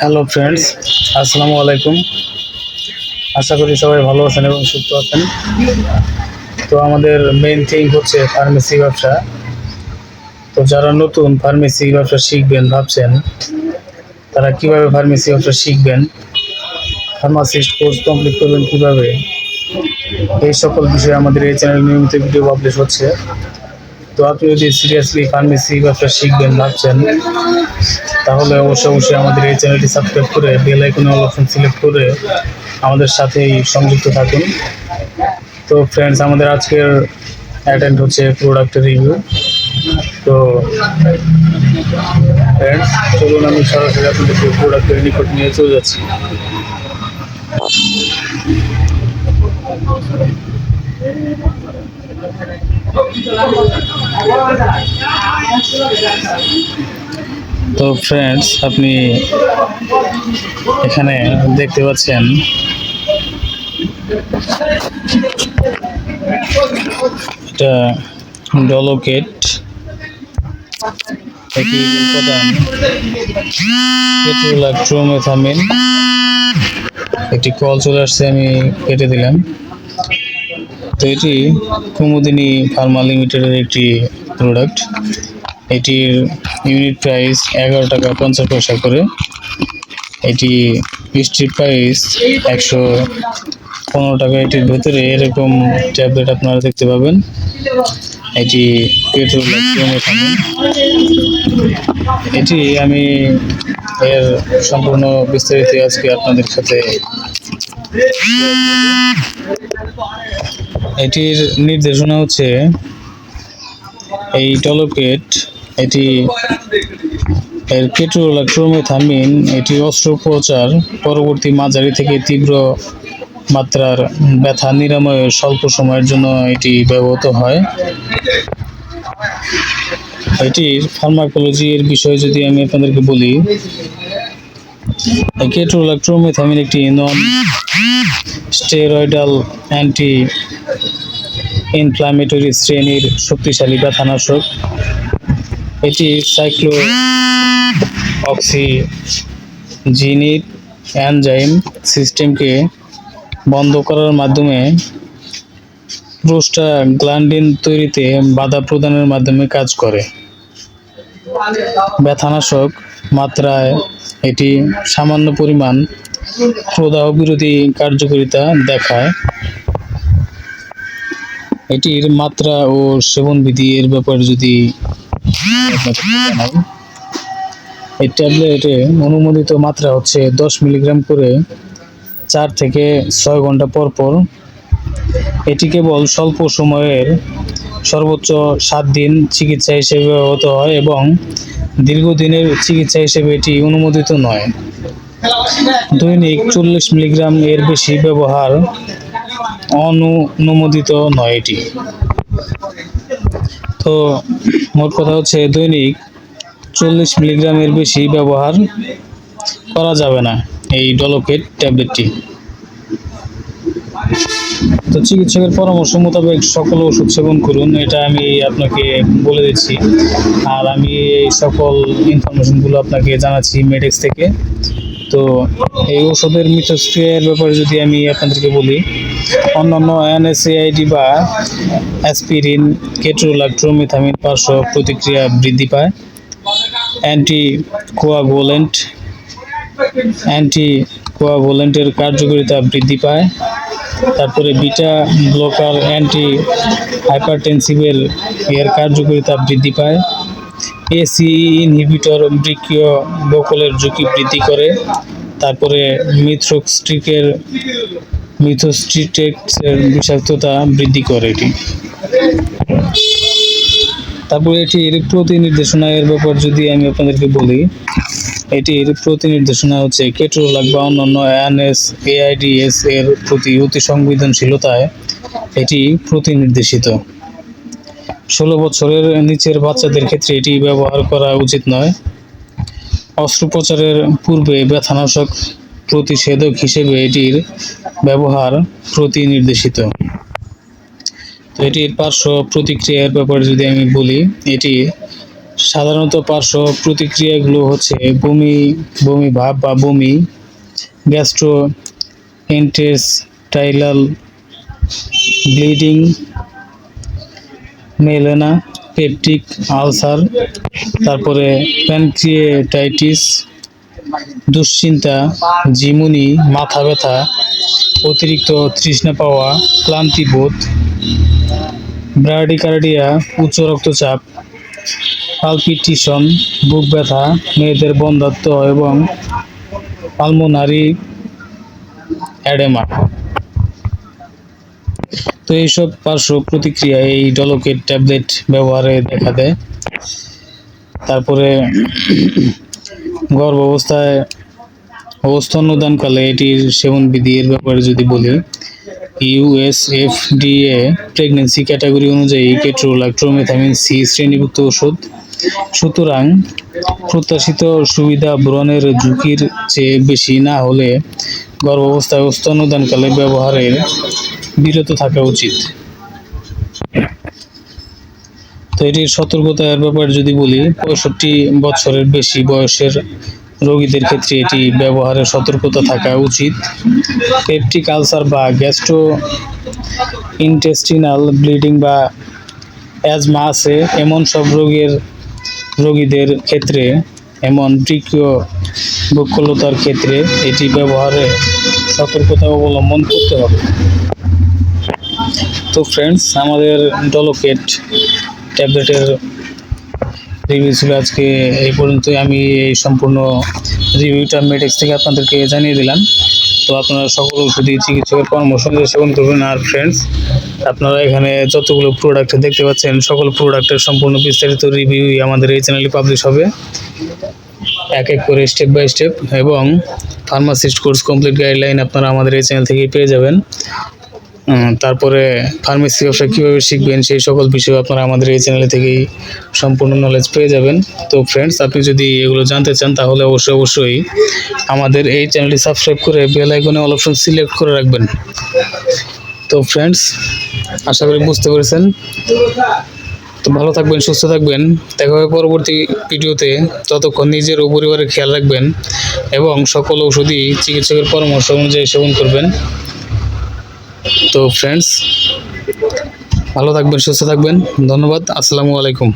Hello friends আসসালামু আলাইকুম আশা করি সবাই ভালো আছেন এবং সুস্থ আছেন। তো আমাদের মেইন থিং হচ্ছে ফার্মেসি ব্যবসা। তো যারা নতুন ফার্মেসি ব্যবসা শিখবেন, ভাবছেন, তারা কীভাবে ফার্মেসি ব্যবসা শিখবেন ফার্মাসিস্ট কোর্স কমপ্লিট করবেন কীভাবে, এই সকল বিষয়ে আমাদের এই চ্যানেল নিয়মিত ভিডিও পাবলিশ হচ্ছে। তো আপনি যদি সিরিয়াসলি ফার্মেসি ব্যবসা শিখবেন, ভাবছেন, তাহলে অবশ্যই অবশ্যই আমাদের এই চ্যানেলটি সাবস্ক্রাইব করে বেল আইকনে অপশন সিলেক্ট করে আমাদের সাথেই সংযুক্ত থাকুন। তো ফ্রেন্ডস আমাদের আজকের অ্যাটেন্ড হচ্ছে প্রোডাক্টের রিভিউ তো ফ্রেন্ডস চলুন আমি সরাসরি আপনাদেরকে প্রোডাক্টের নিকট নিয়ে চলে যাচ্ছি। তো ফ্রেন্ডস আপনি এখানে দেখতে পাচ্ছেন এটা ডলোকেট। একটি উপাদান পেট্রোলাক্ট্রোমেথামিন একটি কল চলে আসছে, আমি কেটে দিলাম। তো এটি কুমুদিনী ফার্মা লিমিটেডের একটি প্রোডাক্ট এটির ইউনিট প্রাইস এগারো টাকা পঞ্চাশ পয়সা করে। এটি স্ট্রিপ প্রাইস একশো পনেরো টাকা। এটির ভেতরে এরকম ট্যাবলেট আপনারা দেখতে পাবেন। এটি পেট্রোল এটি আমি এর সম্পূর্ণ বিস্তারিত আজকে আপনাদের সাথে এটির নির্দেশনা হচ্ছে এই টলোকেট, এটি এর পেট্রোলাক্ট্রোমেথামিন এটি অস্ত্রোপচার, পরবর্তী মাঝারি থেকে তীব্র মাত্রার ব্যথা নিরাময়ের স্বল্প সময়ের জন্য এটি ব্যবহৃত হয়। এটির ফার্মাকোলজি এর বিষয়ে যদি আমি আপনাদেরকে বলি কেট্রোলাক্ট্রোমেথামিন একটি নন স্টেরয়েডাল অ্যান্টি ইনফ্লামেটরি শ্রেণির শক্তিশালী ব্যথানাশক। এটি সাইক্লো অক্সিজিনিক অ্যানজাইম সিস্টেমকে বন্ধ করার মাধ্যমে প্রোস্টাগ্ল্যান্ডিন তৈরিতে বাধা প্রদানের মাধ্যমে কাজ করে। ব্যথানাশক মাত্রায় এটি সামান্য পরিমাণ প্রদাহ বিরোধী কার্যকারিতা দেখায়। এটির মাত্রা ও সেবন বিধি এর ব্যাপারে যদি এই ট্যাবলেটে অনুমোদিত মাত্রা হচ্ছে দশ মিলিগ্রাম করে চার থেকে ছয় ঘণ্টা পর পর, এটি কেবল স্বল্প সময়ের সর্বোচ্চ সাত দিন চিকিৎসা হিসেবে ব্যবহৃত হয় এবং দীর্ঘদিনের চিকিৎসা হিসেবে এটি অনুমোদিত নয়। দৈনিক চল্লিশ মিলিগ্রাম এর বেশি ব্যবহার অনুমোদিত নয় এটি। তো মোট কথা হচ্ছে, দৈনিক চল্লিশ মিলিগ্রামের বেশি ব্যবহার করা যাবে না এই ডলোকেট ট্যাবলেটটি। তো চিকিৎসকের পরামর্শ মোতাবেক সকল ওষুধ সেবন করুন, এটা আমি আপনাকে বলে দিচ্ছি। আর আমি এই সকল ইনফরমেশনগুলো আপনাকে জানাচ্ছি মেডেক্স থেকে। তো এই ওষুধের মিথস্ক্রিয়ার ব্যাপারে যদি আমি আপনাদেরকে বলি, অন্যান্য এনএসএআইডি বা অ্যাসপিরিন কেট্রোলাক্ট্রোমিথামিন পার্শ্ব প্রতিক্রিয়া বৃদ্ধি পায়। অ্যান্টি কোয়াগুলেন্ট অ্যান্টি কোয়াগুলেন্টের কার্যকারিতা বৃদ্ধি পায়। তারপরে বিটা ব্লকার অ্যান্টি হাইপারটেনসিভের এর কার্যকারিতা বৃদ্ধি পায়। এসি ইনহিবিটর বৃক্ষীয় বকলের ঝুঁকি বৃদ্ধি করে। তারপরে মিথ্রোস্ট্রিকের মিথোস্ট্রিটেক্সের বিষাক্ততা বৃদ্ধি করে এটি। তারপরে এটির প্রতি নির্দেশনা এর ব্যাপার যদি আমি আপনাদেরকে বলি এটির প্রতি নির্দেশনা হচ্ছে কেট্রোলাক বা অন্যান্য এনএস এআইডিএস এর প্রতি অতি সংবেদনশীলতায় এটি প্রতি নির্দেশিত ষোলো বছরের নিচের বাচ্চাদের ক্ষেত্রে এটি ব্যবহার করা উচিত নয়। অস্ত্রোপচারের পূর্বে ব্যথানাশক প্রতিষেধক হিসেবে এটির ব্যবহার প্রতি নির্দেশিত তো এটির পার্শ্ব প্রতিক্রিয়ার ব্যাপারে যদি আমি বলি, এটি সাধারণত পার্শ্ব প্রতিক্রিয়াগুলো হচ্ছে বমি বমি ভাব বা বমি gastro intestinal bleeding melena, peptic, ulcer, তারপরে প্যানক্রিয়েটাইটিস, দুশ্চিন্তা ঝিমুনি মাথা ব্যথা, অতিরিক্ত তৃষ্ণা পাওয়া ক্লান্তিবোধ ব্রাডিকার্ডিয়া, উচ্চ রক্তচাপ, পালপিটিশন, বুক ব্যথা, মেয়েদের বন্ধাত্ব এবং পালমোনারি অ্যাডেমা। তো এইসব পার্শ্ব প্রতিক্রিয়া এই ডলোকেট ট্যাবলেট ব্যবহারে দেখা দেয়। তারপরে গর্ভ অবস্থায় অবস্থান অনুদানকালে এটির সেবন বিধি এর ব্যাপারে যদি বলি ইউএসএফডিএ প্রেগনেন্সি ক্যাটাগরি অনুযায়ী কেট্রোলাক্ট্রোমেথামিন সি শ্রেণীভুক্ত ওষুধ। সুতরাং প্রত্যাশিত সুবিধা ব্রণের ঝুঁকির চেয়ে বেশি না হলে গর্ভাবস্থায় ও স্তন্যদানকালে ব্যবহারের বিরত থাকা উচিত। তো এটির সতর্কতার ব্যাপারে যদি বলি, পঁয়ষট্টি বছরের বেশি বয়সের রোগীদের ক্ষেত্রে এটি ব্যবহারে সতর্কতা থাকা উচিত। পেপটিক আলসার বা গ্যাস্ট্রো ইন্টেস্টিনাল ব্লিডিং বা অ্যাজমা আছে, এমন সব রোগের রোগীদের ক্ষেত্রে, এমন বৃক্ষীয় বক্ষলতার ক্ষেত্রে এটি ব্যবহারে সতর্কতা অবলম্বন করতে হবে। তো ফ্রেন্ডস আমাদের ডলোকেট ট্যাবলেটের রিভিউ ছিল আজকে, এই পর্যন্তই। আমি এই সম্পূর্ণ রিভিউটা মেটেক্স থেকে আপনাদেরকে জানিয়ে দিলাম। তো আপনারা সকল ওষুধই চিকিৎসকের পরামর্শ অনুযায়ী সেবন করবেন। আর ফ্রেন্ডস আপনারা এখানে যতগুলো প্রোডাক্ট দেখতে পাচ্ছেন, সকল প্রোডাক্টের সম্পূর্ণ বিস্তারিত রিভিউই আমাদের এই চ্যানেলে পাবলিশ হবে। এক এক করে স্টেপ বাই স্টেপ এবং ফার্মাসিস্ট কোর্স কমপ্লিট গাইডলাইন আপনারা আমাদের এই চ্যানেল থেকেই পেয়ে যাবেন। তারপরে ফার্মেসি ব্যবসা কীভাবে শিখবেন সেই সকল বিষয়ে আপনারা আমাদের এই চ্যানেল থেকেই সম্পূর্ণ নলেজ পেয়ে যাবেন। তো ফ্রেন্ডস আপনি যদি এগুলো জানতে চান, তাহলে অবশ্যই অবশ্যই আমাদের এই চ্যানেলটি সাবস্ক্রাইব করে বেল আইকনে অল অপশন সিলেক্ট করে রাখবেন। তো ফ্রেন্ডস আশা করি বুঝতে পেরেছেন। তো ভালো থাকবেন, সুস্থ থাকবেন। দেখা হবে পরবর্তী ভিডিওতে। ততক্ষণ নিজের ও পরিবারের খেয়াল রাখবেন এবং সকল ওষুধই চিকিৎসকের পরামর্শ অনুযায়ী সেবন করবেন। তো ফ্রেন্ডস ভালো থাকবেন সুস্থ থাকবেন ধন্যবাদ আসসালামু আলাইকুম।